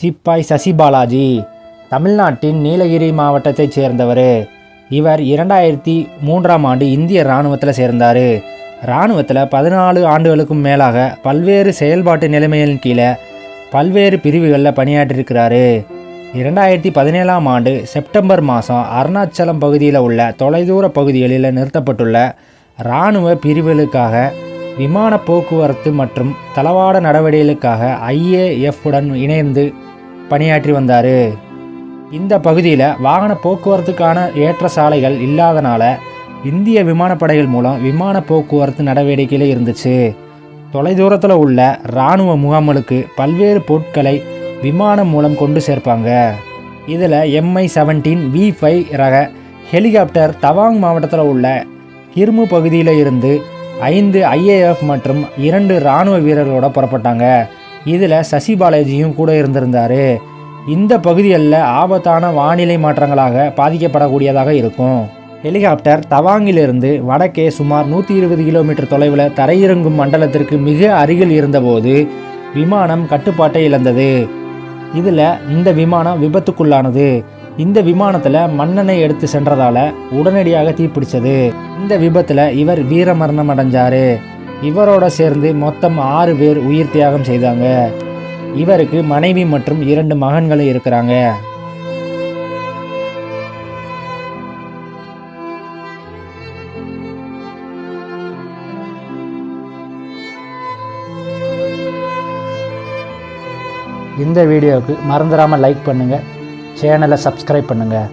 சிப்பாய் சசி பாலாஜி தமிழ்நாட்டின் நீலகிரி மாவட்டத்தைச் சேர்ந்தவர். இவர் இரண்டாயிரத்தி மூன்றாம் ஆண்டு இந்திய இராணுவத்தில் சேர்ந்தார். இராணுவத்தில் பதினாலு ஆண்டுகளுக்கும் மேலாக பல்வேறு செயல்பாட்டு நிலைமையின் கீழே பல்வேறு பிரிவுகளில் பணியாற்றியிருக்கிறாரு. இரண்டாயிரத்தி பதினேழாம் ஆண்டு செப்டம்பர் மாதம் அருணாச்சலம் பகுதியில் உள்ள தொலைதூர பகுதிகளில் நிறுத்தப்பட்டுள்ள இராணுவ பிரிவுகளுக்காக விமான போக்குவரத்து மற்றும் தளவாட நடவடிக்கைகளுக்காக ஐஏஎஃப் உடன் இணைந்து பணியாற்றி வந்தார். இந்த பகுதியில் வாகன போக்குவரத்துக்கான ஏற்ற சாலைகள் இல்லாதனால இந்திய விமானப்படைகள் மூலம் விமான போக்குவரத்து நடவடிக்கையில் இருந்துச்சு. தொலைதூரத்தில் உள்ள இராணுவ முகாம்களுக்கு பல்வேறு பொருட்களை விமானம் மூலம் கொண்டு சேர்ப்பாங்க. இதில் எம்ஐ செவன்டீன் வி ஃபைவ் ரக ஹெலிகாப்டர் தவாங் மாவட்டத்தில் உள்ள கிர்மு பகுதியில் இருந்து ஐந்து ஐஏஎஃப் மற்றும் இரண்டு இராணுவ வீரர்களோட புறப்பட்டாங்க. இதில் சசி பாலாஜியும் கூட இருந்திருந்தார். இந்த பகுதிகளில் ஆபத்தான வானிலை மாற்றங்களாக பாதிக்கப்படக்கூடியதாக இருக்கும். ஹெலிகாப்டர் தவாங்கிலிருந்து வடக்கே சுமார் நூற்றி இருபது கிலோமீட்டர் தொலைவில் தரையிறங்கும் மண்டலத்திற்கு மிக அருகில் இருந்தபோது விமானம் கட்டுப்பாட்டை இழந்தது. இதில் இந்த விமானம் விபத்துக்குள்ளானது. இந்த விமானத்தில் மண்ணெண்ணெய் எடுத்து சென்றதால உடனடியாக தீப்பிடிச்சது இந்த விபத்தில் இவர் வீரமரணம் அடைஞ்சாரு இவரோட சேர்ந்து மொத்தம் ஆறு பேர் உயிர் தியாகம் செய்தாங்க. இவருக்கு மனைவி மற்றும் இரண்டு மகன்களும் இருக்கிறாங்க. இந்த வீடியோவுக்கு மறந்துடாமல் லைக் பண்ணுங்கள் சேனலை சப்ஸ்கிரைப் பண்ணுங்கள்